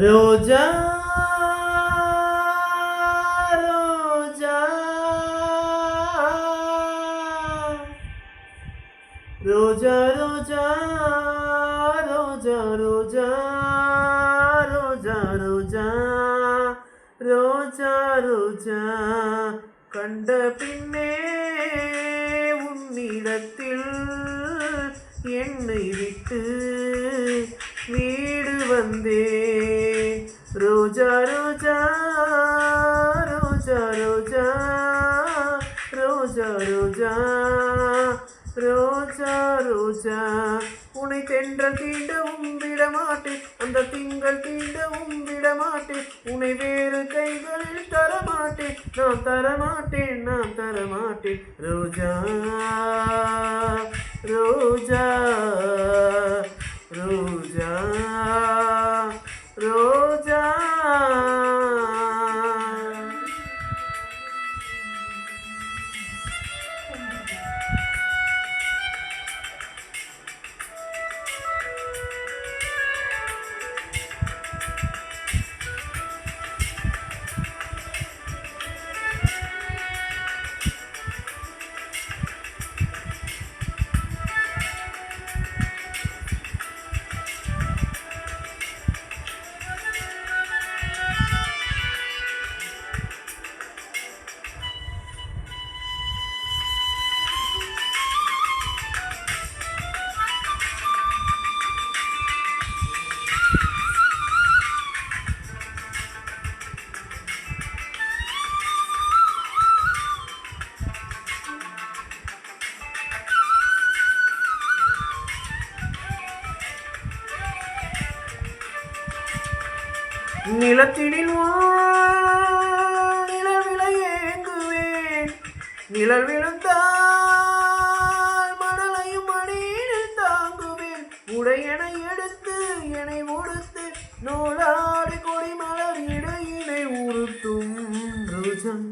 ரோஜா ரோஜா ரோஜா ரோஜா ரோஜா ரோஜா ரோஜா ரோஜா ரோஜா ரோஜா கண்ட பின்னே உன்னிடத்தில் என்னை விட்டு வீடு வந்தே রোজা রোজা রোজা রোজা ரோஜா ரோஜா ரோஜா ரோஜா. உனை தென்றல் தீண்டவும் விடமாட்டேன் அந்த திங்கள் தீண்டவும் விடமாட்டேன் உனை வேறு கைகளில் தரமாட்டேன் நான் தரமாட்டேன் நான் தரமாட்டேன் ரோஜா ரோஜா ரோஜா. நிலத்தினில் நிலவில ஏங்குவேன். நிழல் விழுந்தால் மணலையும் மடியில் தாங்குவேன். உடையனை எடுத்து என்னை உடுத்து நூலாடி கொடி மலர் இடையினை உறுத்தும் ரோஜன்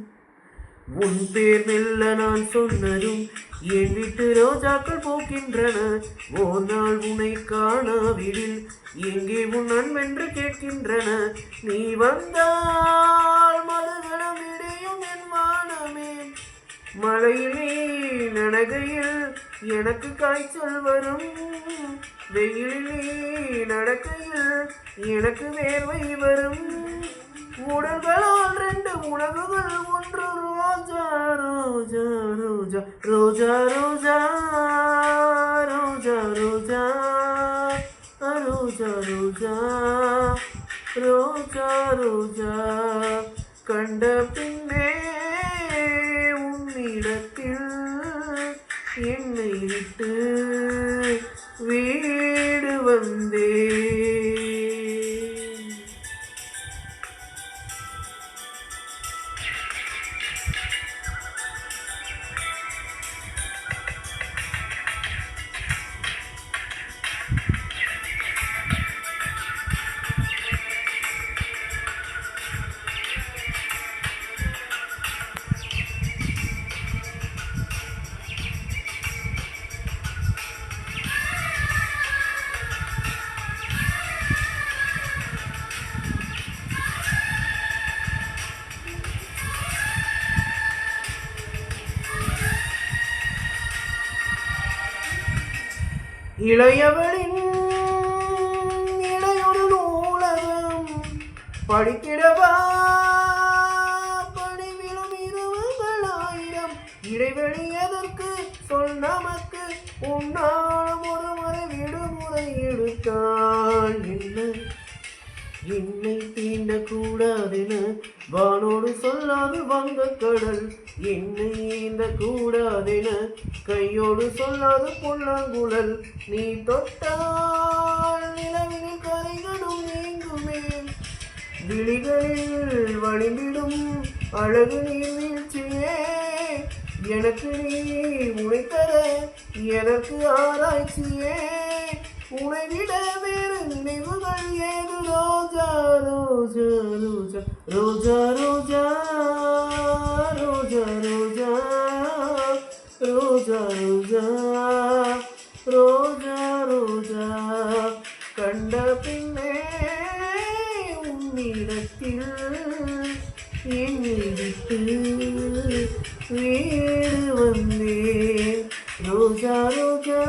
உன் பேர் மெல்ல நான் சொன்னதும் என் வீட்டு ரோஜாக்கள் போக்கின்றன. ஓர் நாள் உனை காணாவிடில் எங்கே உன் அன்பென்று கேட்கின்றன. நீ வந்தால் மறுகணம் இடையும் என் வானமே. மழையிலே நனகையில் எனக்கு காய்ச்சல் வரும். வெயிலிலே நடக்கையில் எனக்கு வேர்வை வரும். உடல்களால் ரெண்டு உணவுகள் রোজা রোজা রোজা রোজা রোজা রোজা রোজা റോജാ റോജാ കണ്ട പിന്നെ ഉന്നിടത്തിൽ എണ്ണയിട്ട് വീട് വന്നേ. இளையவளின் இளையொரு நூலகம் படிக்கிடவா படிவிலும் இருபதாயிரம் இடைவெளி எதற்கு? சொல் நமக்கு. உன்னாலும் ஒரு முறை விடுமுறை எடுத்தான் என்ன? என்னை கூடாதென வானோடு சொல்லாது வந்த கடல். என்னை ஈந்த கூடாதென கையோடு சொல்லாது பொன்னாங்குழல். நீ தொட்டால் நிலவில் கரைகளும் நீங்குமே. விழிகளில் வழிவிடும் அழகு நீர்வீழ்ச்சியே எனக்கு நீ உழைத்தர எனக்கு ஆராய்ச்சியே. உணவிட வேறு நினைவு మళ్ళేదు రోజా రోజా రోజా రోజా రోజా రోజా రోజా రోజా రోజా రోజാ రోజാ കണ്ട പിന്നെ ഉന്നിടത്തിൽ എന്നിട്ട് വീട് വന്നേ రోజാ రోజാ